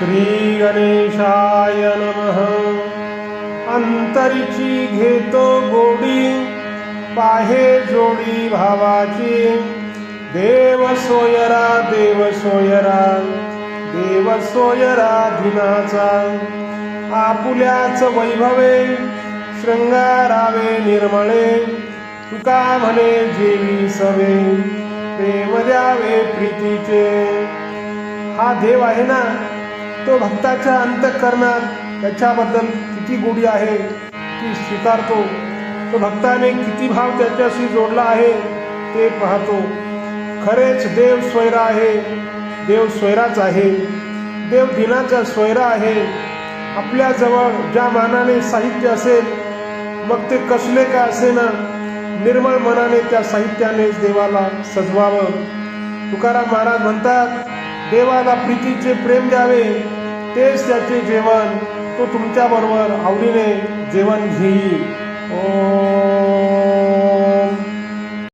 श्री गणेशाय नमः। अंतरीची घेतो गोडी पाहे जोडी भावाची। देव सोयरा देव सोयरा देव सोयरा दिनाचा। आपुल्याच वैभवे शृंगारावे निर्मळे। तुका म्हणे जेवी सवे प्रेम द्यावे प्रीतीचे। हा देव आहे ना? तो भक्ताच्या अंतःकरणात त्याच्याबद्दल किती गोडी आहे ती स्वीकारतो. तो भक्ताने किती भाव त्याच्याशी जोडला आहे ते पाहतो. खरेच देव स्वैरा आहे देव स्वैराच आहे. देव दिनाचा स्वैरा आहे. आपल्याजवळ ज्या मानाने साहित्य असेल मग ते कसले काय असे ना निर्मळ मनाने त्या साहित्यानेच देवाला सजवावं. तुकाराम महाराज म्हणतात देवाला प्रीतीचे प्रेम द्यावे तेच त्याचे जेवण. तो तुमच्या बरोबर आवडीने जेवण घेईल. ओ